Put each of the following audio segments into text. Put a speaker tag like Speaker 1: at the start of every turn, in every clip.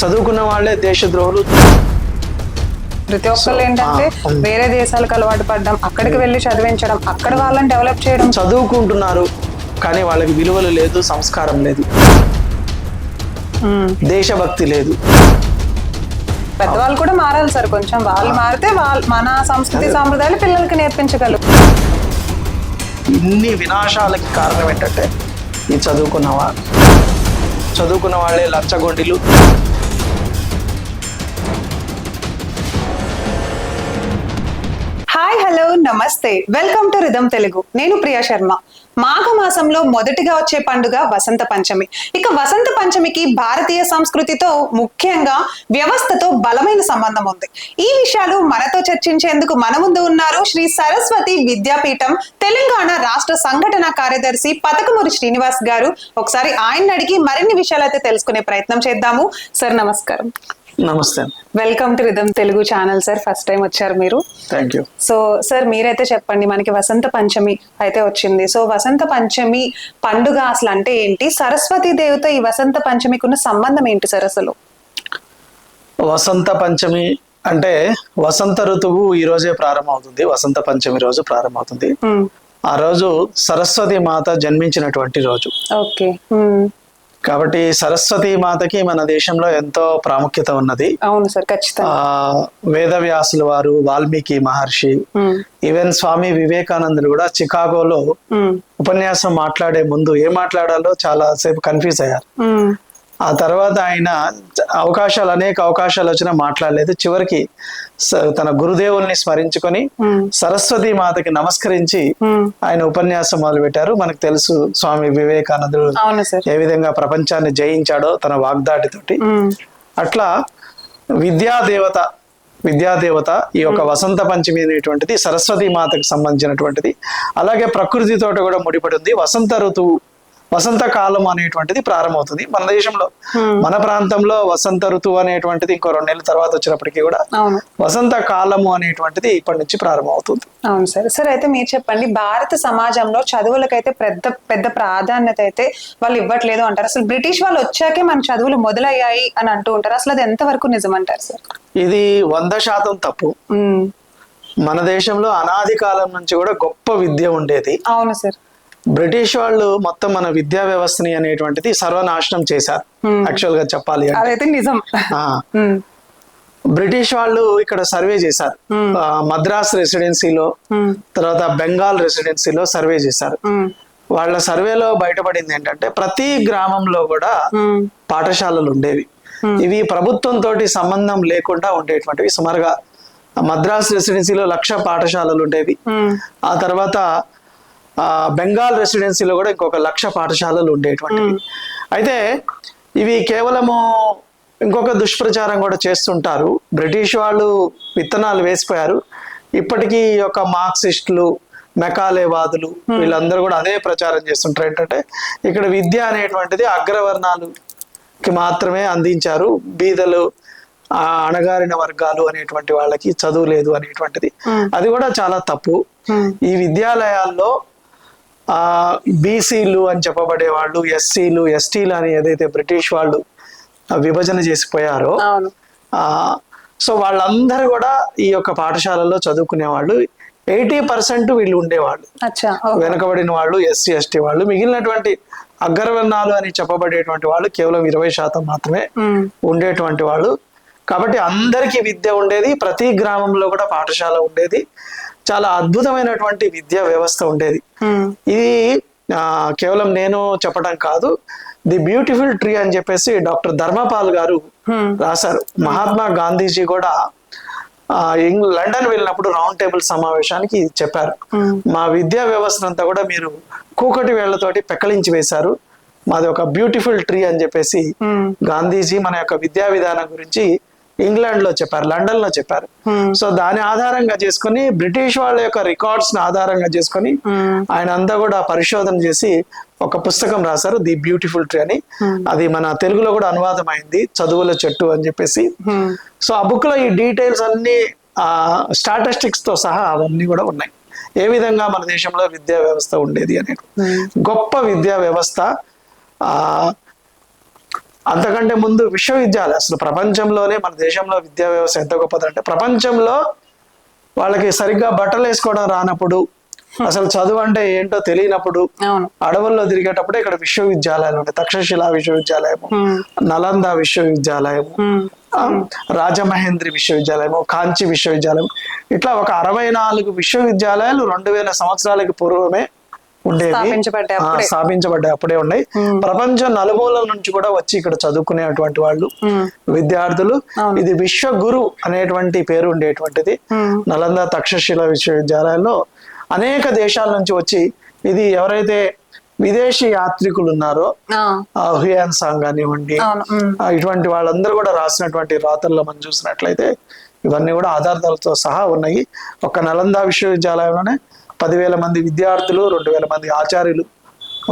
Speaker 1: చదువుకున్న వాళ్ళే దేశద్రోహులు
Speaker 2: ప్రతి ఒక్కళ్ళు ఏంటంటే. వేరే దేశాలకు అలవాటు పడడం అక్కడికి వెళ్ళి చదివించడం అక్కడ వాళ్ళని డెవలప్ చేయడం.
Speaker 1: చదువుకుంటున్నారు కానీ వాళ్ళకి విలువలు లేదు సంస్కారం లేదు. దేశభక్తి లేదు.
Speaker 2: పెద్దవాళ్ళు కూడా మారాలి సార్ కొంచెం. వాళ్ళు మారితే వాళ్ళ మన సంస్కృతి సాంప్రదాయాలు పిల్లలకి నేర్పించగలరు
Speaker 1: ఇన్ని వినాశాలకి కారణం ఏంటంటే ఈ చదువుకున్న వాళ్ళు చదువుకున్న వాళ్ళే లంచగొండిలు.
Speaker 2: హాయ్ హలో నమస్తే. Welcome to rhythm Telugu. నేను ప్రియా శర్మ. మాఘ మాసంలో మొదటిగా వచ్చే పండుగ వసంత పంచమి. ఇక వసంత పంచమికి భారతీయ సంస్కృతితో ముఖ్యంగా వ్యవస్థతో బలమైన సంబంధం ఉంది. ఈ విషయాలు మనతో చర్చించేందుకు మన ముందు ఉన్నారు శ్రీ సరస్వతి విద్యాపీఠం తెలంగాణ రాష్ట్ర సంఘటన కార్యదర్శి పతకమూరి శ్రీనివాస్ గారు. ఒకసారి ఆయన అడిగి మరిన్ని విషయాలు అయితే తెలుసుకునే ప్రయత్నం చేద్దాము. సార్ నమస్కారం.
Speaker 1: నమస్తే.
Speaker 2: Welcome to rhythm Telugu channel sir first time వచ్చారు మీరు.
Speaker 1: థ్యాంక్ యూ
Speaker 2: సో సార్ మీరైతే చెప్పండి మనకి వసంత పంచమి అయితే వచ్చింది. సో వసంత పంచమి పండుగ అసలు అంటే ఏంటి? సరస్వతి దేవత ఈ వసంత పంచమికి ఉన్న సంబంధం ఏంటి సార్ అసలు?
Speaker 1: వసంత పంచమి అంటే వసంత ఋతువు ఈ రోజే ప్రారంభమవుతుంది. వసంత పంచమి రోజు ప్రారంభమవుతుంది.
Speaker 2: మ్మ్.
Speaker 1: ఆ రోజు సరస్వతి మాత జన్మించినటువంటి రోజు.
Speaker 2: Okay hmm.
Speaker 1: కాబట్టి సరస్వతి మాతకి మన దేశంలో ఎంతో ప్రాముఖ్యత ఉన్నది
Speaker 2: అవును సార్
Speaker 1: ఆ
Speaker 2: ఖచ్చితంగా
Speaker 1: వేదవ్యాసుల వారు వాల్మీకి మహర్షి. ఈవెన్ స్వామి వివేకానందులు కూడా చికాగోలో. ఉపన్యాసం మాట్లాడే ముందు ఏం మాట్లాడాలో చాలా సేపు కన్ఫ్యూజ్ అయ్యారు. ఆ తర్వాత ఆయన అవకాశాలు అనేక అవకాశాలు వచ్చినా మాట్లాడలేదు చివరికి తన గురుదేవుల్ని స్మరించుకొని. సరస్వతి మాతకి నమస్కరించి. ఆయన ఉపన్యాసం మొదలు పెట్టారు మనకు తెలుసు స్వామి వివేకానందుడు ఏ విధంగా ప్రపంచాన్ని జయించాడో తన వాగ్దాటితోటి. అట్లా విద్యాదేవత విద్యాదేవత ఈ యొక్క వసంత పంచమి అనేటువంటిది సరస్వతి మాతకు సంబంధించినటువంటిది అలాగే ప్రకృతితో కూడా ముడిపడి ఉంది వసంత ఋతువు వసంత కాలం అనేటువంటిది ప్రారంభమవుతుంది. మన దేశంలో మన ప్రాంతంలో వసంత ఋతువు అనేటువంటిది ఇంకో రెండు నెలల తర్వాత వచ్చినప్పటికీ కూడా వసంత కాలము అనేటువంటిది ఇప్పటి నుంచి ప్రారంభమవుతుంది.
Speaker 2: అవును సార్. సార్ అయితే మీరు చెప్పండి భారత సమాజంలో చదువులకైతే పెద్ద పెద్ద ప్రాధాన్యత అయితే వాళ్ళు ఇవ్వట్లేదు అంటారు. అసలు బ్రిటిష్ వాళ్ళు వచ్చాకే మన చదువులు మొదలయ్యాయి అని అంటూ ఉంటారు. అసలు అది ఎంతవరకు నిజం అంటారు సార్?
Speaker 1: ఇది వంద శాతం తప్పు. మన దేశంలో అనాది కాలం నుంచి కూడా గొప్ప విద్య ఉండేది.
Speaker 2: అవును సార్.
Speaker 1: బ్రిటిష్ వాళ్ళు మొత్తం మన విద్యా వ్యవస్థని అనేటువంటిది సర్వనాశనం చేశారు. యాక్చువల్గా చెప్పాలి
Speaker 2: అదైతే నిజం. మ్మ్.
Speaker 1: బ్రిటిష్ వాళ్ళు ఇక్కడ సర్వే చేశారు. ఆ, మద్రాస్ రెసిడెన్సీలో. తర్వాత బెంగాల్ రెసిడెన్సీలో సర్వే చేశారు. వాళ్ళ సర్వేలో బయటపడింది ఏంటంటే ప్రతి గ్రామంలో కూడా. పాఠశాలలు ఉండేవి. ఇవి ప్రభుత్వం తోటి సంబంధం లేకుండా ఉండేటువంటివి. సుమారుగా మద్రాస్ రెసిడెన్సీలో లక్ష పాఠశాలలు ఉండేవి. ఆ తర్వాత బెంగాల్ రెసిడెన్సీలో కూడా ఇంకొక లక్ష పాఠశాలలు ఉండేటువంటివి. అయితే ఇవి కేవలము ఇంకొక దుష్ప్రచారం కూడా చేస్తుంటారు. బ్రిటిష్ వాళ్ళు విత్తనాలు వేసిపోయారు. ఇప్పటికీ ఈ యొక్క మార్క్సిస్టులు మెకాలేవాదులు వీళ్ళందరూ కూడా అదే ప్రచారం చేస్తుంటారు. ఏంటంటే ఇక్కడ విద్య అనేటువంటిది అగ్రవర్ణాలుకి మాత్రమే అందించారు. బీదలు ఆ అణగారిన వర్గాలు అనేటువంటి వాళ్ళకి చదువు లేదు అనేటువంటిది. అది కూడా చాలా తప్పు. ఈ విద్యాలయాల్లో బీసీలు అని చెప్పబడే వాళ్ళు ఎస్సీలు ఎస్టీలు అని ఏదైతే బ్రిటిష్ వాళ్ళు విభజన చేసిపోయారో ఆ సో వాళ్ళందరూ కూడా ఈ యొక్క పాఠశాలలో చదువుకునే వాళ్ళు ఎయిటీ పర్సెంట్ వీళ్ళు ఉండేవాళ్ళు. వెనుకబడిన వాళ్ళు ఎస్సీ ఎస్టీ వాళ్ళు. మిగిలినటువంటి అగ్రవర్ణాలు అని చెప్పబడేటువంటి వాళ్ళు కేవలం ఇరవై శాతం మాత్రమే. ఉండేటువంటి వాళ్ళు. కాబట్టి అందరికీ విద్య ఉండేది. ప్రతి గ్రామంలో కూడా పాఠశాల ఉండేది. చాలా అద్భుతమైనటువంటి విద్యా వ్యవస్థ ఉండేది. ఇది కేవలం నేను చెప్పడం కాదు ది బ్యూటిఫుల్ ట్రీ అని చెప్పేసి డాక్టర్ ధర్మపాల్ గారు. రాశారు మహాత్మా గాంధీజీ కూడా లండన్ వెళ్ళినప్పుడు రౌండ్ టేబుల్ సమావేశానికి చెప్పారు. మా విద్యా వ్యవస్థ అంతా కూడా మీరు కూకటి వేళ్ళతోటి పెక్కలించి వేశారు మాది ఒక బ్యూటిఫుల్ ట్రీ అని చెప్పేసి. గాంధీజీ మన యొక్క విద్యా విధానం గురించి ఇంగ్లాండ్లో చెప్పారు లండన్లో చెప్పారు.
Speaker 2: మ్మ్.
Speaker 1: సో దాని ఆధారంగా చేసుకొని బ్రిటిష్ వాళ్ళ యొక్క రికార్డ్స్ ఆధారంగా చేసుకొని
Speaker 2: మ్మ్.
Speaker 1: ఆయన అంతా కూడా పరిశోధన చేసి ఒక పుస్తకం రాశారు ది బ్యూటిఫుల్ ట్రీ అని. అది మన తెలుగులో కూడా అనువాదం అయింది చదువుల చెట్టు అని చెప్పేసి. సో ఆ బుక్లో ఈ డీటెయిల్స్ అన్ని ఆ స్టాటిస్టిక్స్తో సహా అవన్నీ కూడా ఉన్నాయి. ఏ విధంగా మన దేశంలో విద్యా వ్యవస్థ ఉండేది అనేది. గొప్ప విద్యా వ్యవస్థ ఆ అంతకంటే ముందు విశ్వవిద్యాలయం. అసలు ప్రపంచంలోనే మన దేశంలో విద్యా వ్యవస్థ ఎంత గొప్పదంటే ప్రపంచంలో వాళ్ళకి సరిగ్గా బట్టలు వేసుకోవడం రానప్పుడు అసలు చదువు అంటే ఏంటో తెలియనప్పుడు అడవుల్లో తిరిగేటప్పుడే ఇక్కడ విశ్వవిద్యాలయాలు ఉంటాయి తక్షశిలా విశ్వవిద్యాలయము నలంద విశ్వవిద్యాలయము రాజమహేంద్రి విశ్వవిద్యాలయము కాంచి విశ్వవిద్యాలయం. ఇట్లా ఒక అరవై నాలుగు విశ్వవిద్యాలయాలు రెండు వేల సంవత్సరాలకి పూర్వమే ఉండేవి.
Speaker 2: స్థాపించబడ్డాయి అప్పుడే.
Speaker 1: ఉన్నాయి. ప్రపంచం నలుమూలల నుంచి కూడా వచ్చి ఇక్కడ చదువుకునేటువంటి వాళ్ళు విద్యార్థులు. ఇది విశ్వగురు అనేటువంటి పేరు ఉండేటువంటిది. నలంద తక్షశిల విశ్వవిద్యాలయంలో అనేక దేశాల నుంచి వచ్చి ఇది ఎవరైతే విదేశీ యాత్రికులు ఉన్నారో హుయాన్ సాంగ్ కానివ్వండి ఇటువంటి వాళ్ళందరూ కూడా రాసినటువంటి రాతల్లో మనం చూసినట్లయితే ఇవన్నీ కూడా ఆధారాలతో సహా ఉన్నాయి. ఒక నలంద విశ్వవిద్యాలయంలోనే పదివేల మంది విద్యార్థులు రెండు వేల మంది ఆచార్యులు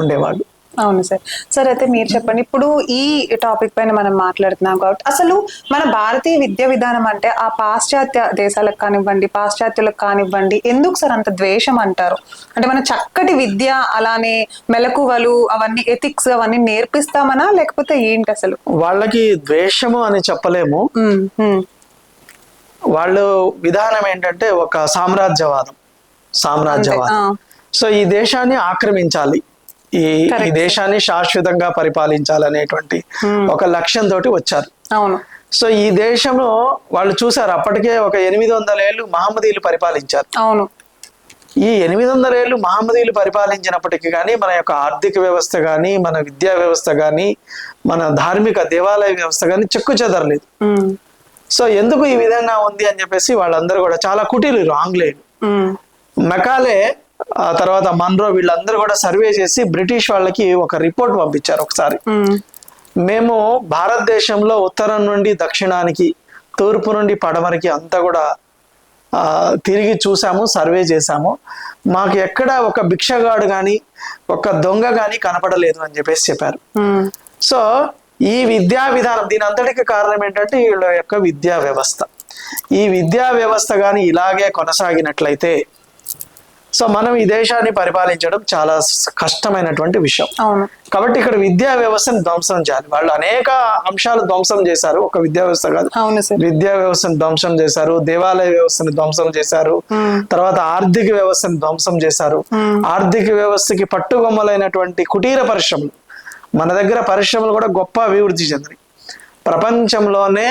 Speaker 1: ఉండేవాళ్ళు.
Speaker 2: అవును సార్. సార్ అయితే మీరు చెప్పండి. ఇప్పుడు ఈ టాపిక్ పైన మనం మాట్లాడుతున్నాం కాబట్టి అసలు మన భారతీయ విద్యా విధానం అంటే ఆ పాశ్చాత్య దేశాలకు కానివ్వండి పాశ్చాత్యులకు కానివ్వండి ఎందుకు సార్ అంత ద్వేషం అంటారు? అంటే మన చక్కటి విద్య అలానే మెలకువలు అవన్నీ ఎథిక్స్ అవన్నీ నేర్పిస్తామనా? లేకపోతే ఏంటి అసలు?
Speaker 1: వాళ్ళకి ద్వేషము అని చెప్పలేము. వాళ్ళు విధానం ఏంటంటే ఒక సామ్రాజ్యవాదం. సామ్రాజ్యవాదం. సో ఈ దేశాన్ని ఆక్రమించాలి. ఈ ఈ. దేశాన్ని శాశ్వతంగా పరిపాలించాలనేటువంటి ఒక లక్ష్యంతో వచ్చారు.
Speaker 2: అవును.
Speaker 1: సో ఈ దేశంలో వాళ్ళు చూసారు అప్పటికే ఒక ఎనిమిది వందల ఏళ్ళు మహమ్మదీయులు పరిపాలించారు.
Speaker 2: అవును.
Speaker 1: ఈ ఎనిమిది వందల ఏళ్ళు మహమ్మదీయులు పరిపాలించినప్పటికీ కానీ మన యొక్క ఆర్థిక వ్యవస్థ కానీ మన విద్యా వ్యవస్థ కానీ మన ధార్మిక దేవాలయ వ్యవస్థ కానీ చెక్కు చెదరలేదు.
Speaker 2: ఉమ్,
Speaker 1: సో ఎందుకు ఈ విధంగా ఉంది అని చెప్పేసి వాళ్ళందరూ కూడా చాలా కుటీలు ఆంగ్లేయులు.
Speaker 2: ఉమ్,
Speaker 1: మెకాలే ఆ తర్వాత మన్రో వీళ్ళందరూ కూడా సర్వే చేసి బ్రిటిష్ వాళ్ళకి ఒక రిపోర్ట్ పంపించారు ఒకసారి. మేము. భారతదేశంలో ఉత్తరం నుండి దక్షిణానికి తూర్పు నుండి పడమరకి అంతా కూడా తిరిగి చూసాము సర్వే చేశాము మాకు ఎక్కడ ఒక భిక్షగాడు కానీ ఒక దొంగ కానీ కనపడలేదు అని చెప్పేసి చెప్పారు. సో ఈ విద్యా విధానం దీని అంతటికి కారణం ఏంటంటే వీళ్ళ యొక్క విద్యా వ్యవస్థ. ఈ విద్యా వ్యవస్థ కానీ ఇలాగే కొనసాగినట్లయితే సో మనం ఈ దేశాన్ని పరిపాలించడం చాలా కష్టమైనటువంటి విషయం. కాబట్టి ఇక్కడ విద్యా వ్యవస్థను ధ్వంసం చేయాలి. వాళ్ళు అనేక అంశాలు ధ్వంసం చేశారు. ఒక విద్యా వ్యవస్థ కాదు. విద్యా వ్యవస్థను ధ్వంసం చేశారు. దేవాలయ వ్యవస్థను ధ్వంసం చేశారు. తర్వాత ఆర్థిక వ్యవస్థను ధ్వంసం చేశారు. ఆర్థిక వ్యవస్థకి పట్టుగొమ్మలైనటువంటి కుటీర పరిశ్రమలు. మన దగ్గర పరిశ్రమలు కూడా గొప్ప అభివృద్ధి చెందినాయి ప్రపంచంలోనే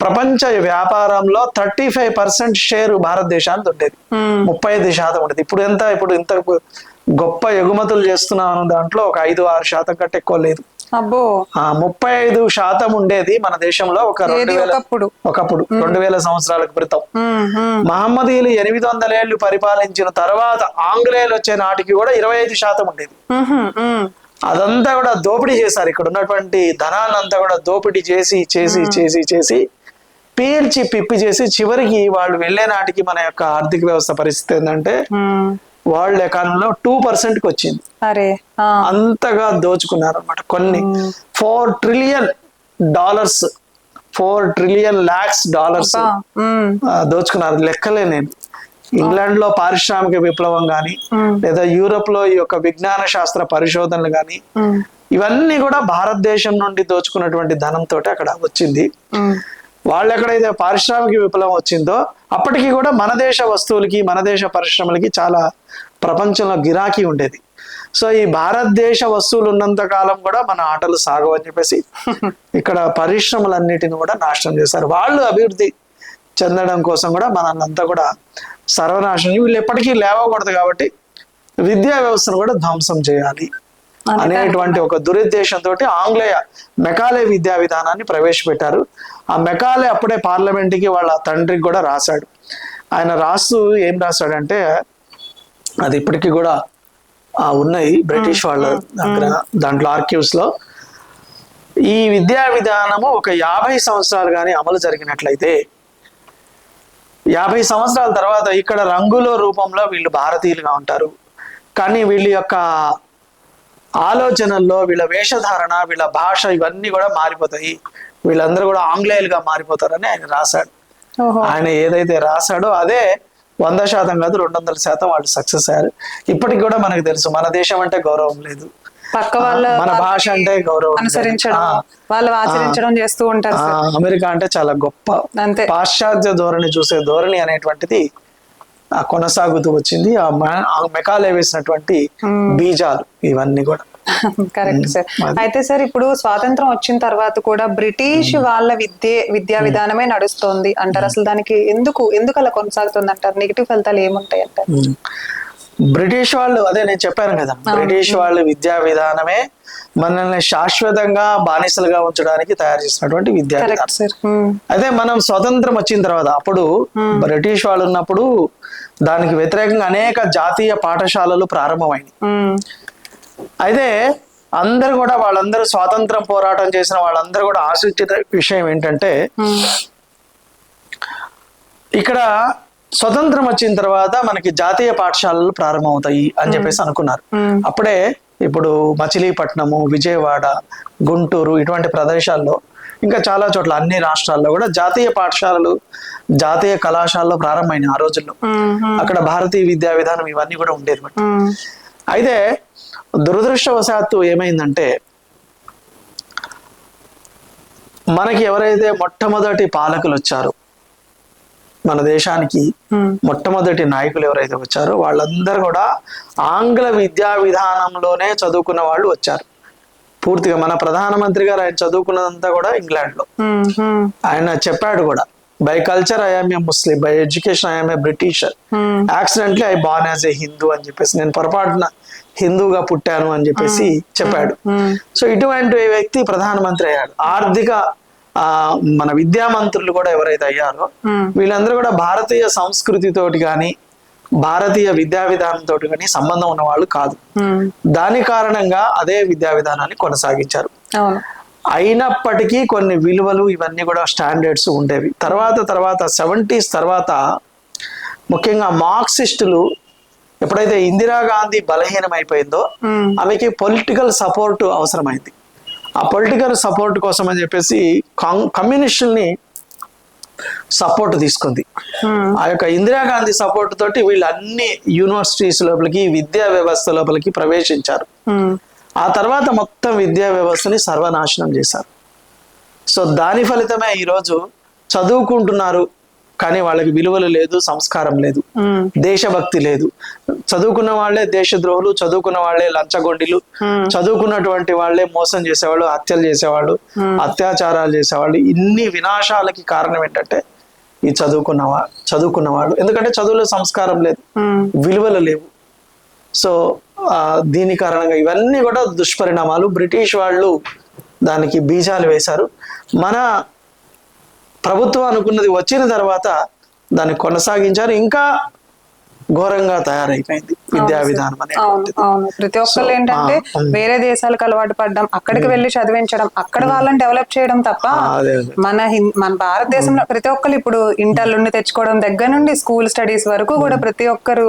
Speaker 1: ప్రపంచ వ్యాపారంలో థర్టీ ఫైవ్ పర్సెంట్ షేర్ భారతదేశానికి ఉండేది. ముప్పై ఐదు శాతం ఉండేది. ఇప్పుడు ఎంత? ఇప్పుడు ఇంత గొప్ప ఎగుమతులు చేస్తున్నాం దాంట్లో ఒక ఐదు ఆరు శాతం కంటే ఎక్కువ లేదు.
Speaker 2: అబ్బో.
Speaker 1: ముప్పై ఐదు శాతం ఉండేది మన దేశంలో ఒక రెండు వేల
Speaker 2: ఒకప్పుడు.
Speaker 1: రెండు వేల సంవత్సరాల క్రితం. మహమ్మదీయులు ఎనిమిది వందల ఏళ్ళు పరిపాలించిన తర్వాత ఆంగ్లేయులు వచ్చే నాటికి కూడా ఇరవై ఐదు శాతం ఉండేది. అదంతా కూడా దోపిడీ చేశారు. ఇక్కడ ఉన్నటువంటి ధనాన్ని అంతా కూడా దోపిడీ చేసి చేసి చేసి చేసి పీల్చి పిప్పి చేసి చివరికి వాళ్ళు వెళ్ళే నాటికి మన యొక్క ఆర్థిక వ్యవస్థ పరిస్థితి ఏంటంటే. వరల్డ్ ఎకానమీలో టూ పర్సెంట్కి వచ్చింది అంతగా దోచుకున్నారు అనమాట కొన్ని four trillion dollars four trillion lakhs dollars దోచుకున్నారు. లెక్కలే నేను. ఇంగ్లాండ్లో పారిశ్రామిక విప్లవం గాని లేదా యూరోప్లో ఈ యొక్క విజ్ఞాన శాస్త్ర పరిశోధనలు గాని ఇవన్నీ కూడా భారతదేశం నుండి దోచుకున్నటువంటి ధనంతో అక్కడ వచ్చింది. వాళ్ళు ఎక్కడైతే పారిశ్రామిక విప్లవం వచ్చిందో అప్పటికి కూడా మన దేశ వస్తువులకి మన దేశ పరిశ్రమలకి చాలా ప్రపంచంలో గిరాకీ ఉండేది. సో ఈ భారతదేశ వస్తువులు ఉన్నంత కాలం కూడా మన ఆటలు సాగవు అని చెప్పేసి ఇక్కడ పరిశ్రమలన్నిటిని కూడా నాశనం చేశారు. వాళ్ళు అభివృద్ధి చెందడం కోసం కూడా మనల్నంతా కూడా సర్వనాశనం. వీళ్ళు ఎప్పటికీ లేవకూడదు కాబట్టి విద్యా వ్యవస్థను కూడా ధ్వంసం చేయాలి అనేటువంటి ఒక దురుద్దేశంతో ఆంగ్లేయ మెకాలే విద్యా విధానాన్ని ప్రవేశపెట్టారు. ఆ మెకాలే అప్పుడే పార్లమెంట్కి వాళ్ళ తండ్రికి కూడా రాశాడు. ఆయన రాస్తూ ఏం రాశాడంటే అది ఇప్పటికీ కూడా ఆ ఉన్నాయి బ్రిటిష్ వాళ్ళ దగ్గర దాంట్లో ఆర్కీవ్స్లో ఈ విద్యా విధానము ఒక యాభై సంవత్సరాలు కానీ అమలు జరిగినట్లయితే యాభై సంవత్సరాల తర్వాత ఇక్కడ రంగుల రూపంలో వీళ్ళు భారతీయులుగా ఉంటారు. కానీ వీళ్ళ యొక్క ఆలోచనల్లో వీళ్ళ వేషధారణ వీళ్ళ భాష ఇవన్నీ కూడా మారిపోతాయి. వీళ్ళందరూ కూడా ఆంగ్లేయులుగా మారిపోతారని ఆయన రాశాడు. ఆయన ఏదైతే రాశాడో అదే వంద శాతం కాదు రెండు వందల శాతం వాళ్ళు సక్సెస్ అయ్యారు. ఇప్పటికి కూడా మనకు తెలుసు మన దేశం అంటే గౌరవం లేదు.
Speaker 2: పక్క వాళ్ళ
Speaker 1: మన భాష అంటే గౌరవం
Speaker 2: అనుసరించడం వాళ్ళు ఆచరించడం చేస్తూ ఉంటారు
Speaker 1: అమెరికా అంటే చాలా గొప్ప
Speaker 2: అంతే.
Speaker 1: పాశ్చాత్య ధోరణి చూసే ధోరణి అనేటువంటిది కొనసాగుతూ వచ్చింది. ఆ మెకాలే వేసినటువంటి బీజాలు ఇవన్నీ కూడా.
Speaker 2: Correct sir. అయితే సార్ ఇప్పుడు స్వాతంత్రం వచ్చిన తర్వాత కూడా బ్రిటిష్ వాళ్ళ విద్య విద్యా విధానమే నడుస్తోంది అంటారు. అసలు దానికి ఎందుకు ఎందుకు అలా కొనసాగుతుంది అంటారు? నెగిటివ్ ఫలితాలు ఏముంటాయి అంటారు.
Speaker 1: బ్రిటిష్ వాళ్ళు అదే నేను చెప్పాను కదా బ్రిటిష్ వాళ్ళు విద్యా విధానమే మనల్ని శాశ్వతంగా బానిసలుగా ఉంచడానికి తయారు చేసినటువంటి విద్యా విధానం.
Speaker 2: ఉమ్,
Speaker 1: అదే మనం స్వతంత్రం వచ్చిన తర్వాత అప్పుడు బ్రిటిష్ వాళ్ళు ఉన్నప్పుడు దానికి వ్యతిరేకంగా అనేక జాతీయ పాఠశాలలు ప్రారంభమైనవి
Speaker 2: ఉమ్,
Speaker 1: అయితే అందరు కూడా వాళ్ళందరూ స్వాతంత్రం పోరాటం చేసిన వాళ్ళందరూ కూడా ఆశించిన విషయం ఏంటంటే ఇక్కడ స్వతంత్రం వచ్చిన తర్వాత మనకి జాతీయ పాఠశాలలు ప్రారంభమవుతాయి అని చెప్పేసి అనుకున్నారు. అప్పుడే ఇప్పుడు మచిలీపట్నము విజయవాడ గుంటూరు ఇటువంటి ప్రదేశాల్లో ఇంకా చాలా చోట్ల అన్ని రాష్ట్రాల్లో కూడా జాతీయ పాఠశాలలు జాతీయ కళాశాలలో ప్రారంభమైనాయి ఆ రోజుల్లో. అక్కడ భారతీయ విద్యా విధానం ఇవన్నీ కూడా ఉండేది అయితే దురదృష్టవశాత్తు ఏమైందంటే మనకి ఎవరైతే మొట్టమొదటి పాలకులు వచ్చారో మన దేశానికి మొట్టమొదటి నాయకులు ఎవరైతే వచ్చారో వాళ్ళందరూ కూడా ఆంగ్ల విద్యా విధానంలోనే చదువుకున్న వాళ్ళు వచ్చారు. పూర్తిగా మన ప్రధానమంత్రి గారు ఆయన చదువుకున్నదంతా కూడా ఇంగ్లాండ్లో.
Speaker 2: ఉమ్, ఉమ్,
Speaker 1: ఆయన చెప్పాడు కూడా by culture I'm a Muslim by education I'm a Britisher accidentally I born as a Hindu అని చెప్పేసి నేను పొరపాటున హిందూగా పుట్టాను అని చెప్పేసి చెప్పాడు. సో ఇటువంటి వ్యక్తి ప్రధానమంత్రి అయ్యాడు. ఆర్థిక ఆ, మన విద్యామంత్రులు కూడా ఎవరైతే అయ్యారో వీళ్ళందరూ కూడా భారతీయ సంస్కృతితోటి కానీ భారతీయ విద్యా విధానంతో కానీ సంబంధం ఉన్న వాళ్ళు కాదు దాని కారణంగా అదే విద్యా విధానాన్ని కొనసాగించారు. అయినప్పటికీ కొన్ని విలువలు ఇవన్నీ కూడా స్టాండర్డ్స్ ఉండేవి. తర్వాత తర్వాత సెవెంటీస్ తర్వాత ముఖ్యంగా మార్క్సిస్టులు ఎప్పుడైతే ఇందిరాగాంధీ బలహీనమైపోయిందో ఆమెకి పొలిటికల్ సపోర్ట్ అవసరమైంది. ఆ పొలిటికల్ సపోర్ట్ కోసం అని చెప్పేసి కమ్యూనిస్టుల్ని సపోర్ట్ తీసుకుంది.
Speaker 2: ఉమ్,
Speaker 1: ఆ యొక్క ఇందిరాగాంధీ సపోర్ట్ తోటి వీళ్ళు అన్ని యూనివర్సిటీస్ లోపలికి విద్యా వ్యవస్థ లోపలికి ప్రవేశించారు.
Speaker 2: ఉమ్,
Speaker 1: ఆ తర్వాత మొత్తం విద్యా వ్యవస్థని సర్వనాశనం చేశారు. సో దాని ఫలితమే ఈరోజు చదువుకుంటున్నారు కానీ వాళ్ళకి విలువలు లేదు సంస్కారం లేదు దేశభక్తి లేదు. చదువుకున్న వాళ్ళే దేశద్రోహులు చదువుకున్న వాళ్ళే లంచగొండిలు. చదువుకున్నటువంటి వాళ్ళే మోసం చేసేవాళ్ళు హత్యలు చేసేవాళ్ళు అత్యాచారాలు చేసేవాళ్ళు. ఇన్ని వినాశాలకి కారణం ఏంటంటే ఈ చదువుకున్న వా చదువుకున్న వాళ్ళు. ఎందుకంటే చదువులో సంస్కారం లేదు విలువలు లేవు. సో దీని కారణంగా ఇవన్నీ కూడా దుష్పరిణామాలు. బ్రిటిష్ వాళ్ళు దానికి బీజాలు వేశారు. మన ప్రభుత్వం అనుకున్నది వచ్చిన తర్వాత దాన్ని కొనసాగించారు. ఇంకా ఘోరంగా తయారైపోయింది విద్యా విధానం అనేటువంటిది.
Speaker 2: అవును ప్రతి ఒక్కళ్ళు ఏంటంటే. వేరే దేశాలకు అలవాటు పడడం అక్కడికి వెళ్ళి చదివించడం అక్కడ వాళ్ళని డెవలప్ చేయడం తప్ప మన మన భారతదేశంలో ప్రతి ఒక్కరు ఇప్పుడు ఇంటర్ నుండి తెచ్చుకోవడం దగ్గర నుండి స్కూల్ స్టడీస్ వరకు కూడా ప్రతి ఒక్కరు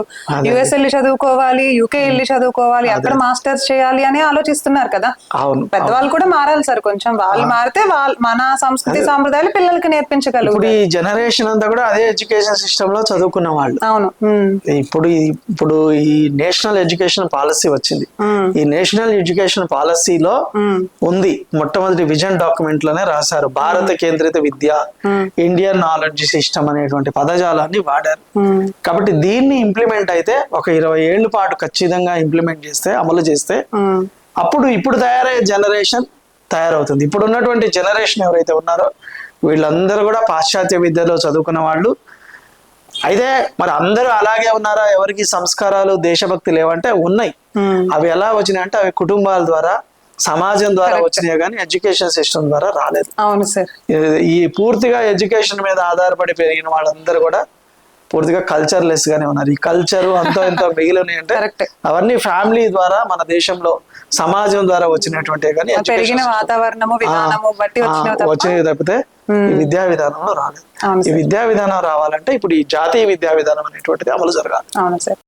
Speaker 2: యుఎస్ వెళ్ళి చదువుకోవాలి యూకే వెళ్ళి చదువుకోవాలి అక్కడ మాస్టర్స్ చేయాలి అని ఆలోచిస్తున్నారు కదా.
Speaker 1: అవును
Speaker 2: పెద్దవాళ్ళు కూడా మారాలి సార్ కొంచెం. వాళ్ళు మారితే వాళ్ళ మన సంస్కృతి సాంప్రదాయాలు పిల్లలకి నేర్పించగలరు
Speaker 1: ఇప్పుడు ఈ జనరేషన్ అంతా కూడా అదే ఎడ్యుకేషన్ సిస్టమ్లో చదువుకున్న వాళ్ళు.
Speaker 2: అవును
Speaker 1: ఇప్పుడు ఇప్పుడు ఈ నేషనల్ ఎడ్యుకేషన్ పాలసీ వచ్చింది. ఈ నేషనల్ ఎడ్యుకేషన్ పాలసీలో ఉంది మొట్టమొదటి విజన్ డాక్యుమెంట్లోనే రాశారు. భారత కేంద్రిత విద్య ఇండియన్ నాలెడ్జ్ సిస్టమ్ అనేటువంటి పదజాలాన్ని వాడారు. కాబట్టి దీన్ని ఇంప్లిమెంట్ అయితే ఒక ఇరవై ఏళ్ళ పాటు ఖచ్చితంగా ఇంప్లిమెంట్ చేస్తే అమలు చేస్తే అప్పుడు ఇప్పుడు తయారయ్యే జనరేషన్ తయారవుతుంది. ఇప్పుడు ఉన్నటువంటి జనరేషన్ ఎవరైతే ఉన్నారో వీళ్ళందరూ కూడా పాశ్చాత్య విద్యలో చదువుకున్న వాళ్ళు అయితే మరి అందరూ అలాగే ఉన్నారా? ఎవరికి సంస్కారాలు దేశభక్తి లేవంటే ఉన్నాయి. అవి ఎలా వచ్చినాయి అంటే అవి కుటుంబాల ద్వారా సమాజం ద్వారా వచ్చినాయి కానీ ఎడ్యుకేషన్ సిస్టమ్ ద్వారా రాలేదు.
Speaker 2: అవును సార్.
Speaker 1: ఈ- పూర్తిగా ఎడ్యుకేషన్ మీద ఆధారపడి పెరిగిన వాళ్ళందరూ కూడా పూర్తిగా కల్చర్లెస్ గానే ఉన్నారు. ఈ కల్చర్ అంతా ఎంతో మిగిలిన అంటే అవన్నీ ఫ్యామిలీ ద్వారా మన దేశంలో సమాజం ద్వారా వచ్చినటువంటి కానీ
Speaker 2: పెరిగిన వాతావరణము విధానము బట్టి
Speaker 1: వచ్చినవి తప్పితే ఈ విద్యా విధానంలో రాలేదు. ఈ విద్యా విధానం రావాలంటే ఇప్పుడు ఈ జాతీయ విద్యా విధానం అనేటువంటిది అమలు జరగాలి.
Speaker 2: అవును సార్.